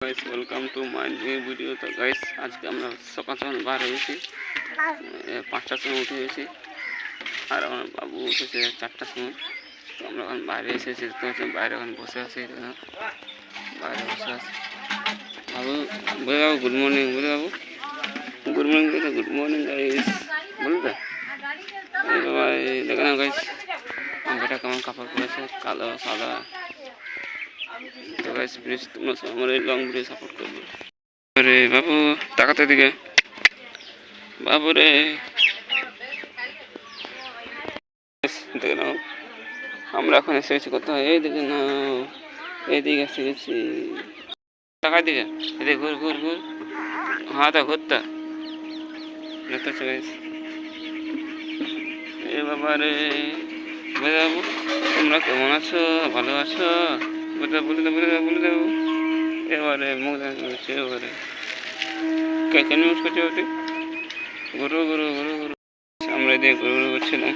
Guys welcome to my new video তো guys আজকে আমরা সকাল সকাল বার হয়েছি এ, পাঁচটার সময় উঠে গেছি আর আমার বাবু উঠেছে চারটার সময় তো আমরা এখন বাইরে এসেছি তো হচ্ছে বাইরে এখন বসে আছি দেখো। বাইরে বসে আছি বাবু বলে বাবু গুড মর্নিং বলে বাবু গুড মর্নিং বলে গুড মর্নিং গাইস বলবে এই বাবা এই দেখে না গাইস আমার বেটা কেমন কাপড় পরেছে কালো সাদা তো গাইস তোমরা আমার এই লং ভিডিও সাপোর্ট করবে। আরে বাবু, তাকাতে দিকে। বাবু রে দেখে নাও। আমরা এখন এসে গেছি কোথাও এই দিকে নাও। এইদিকে এসে গেছি দিকে। ঘুর ঘুর ঘুর। ঘুরতা দেখতে পাচ্ছ গাইস এ বাবা রে বাবু, তোমরা কেমন আছো? ভালো আছো? দাও বলে দাও বলে দাও বলে এবারে মুখ দেখা এবারে। কেন ইউজ করছে ওটি গুরু গুরু আমরা দিয়ে গুরু গুরু করছিলাম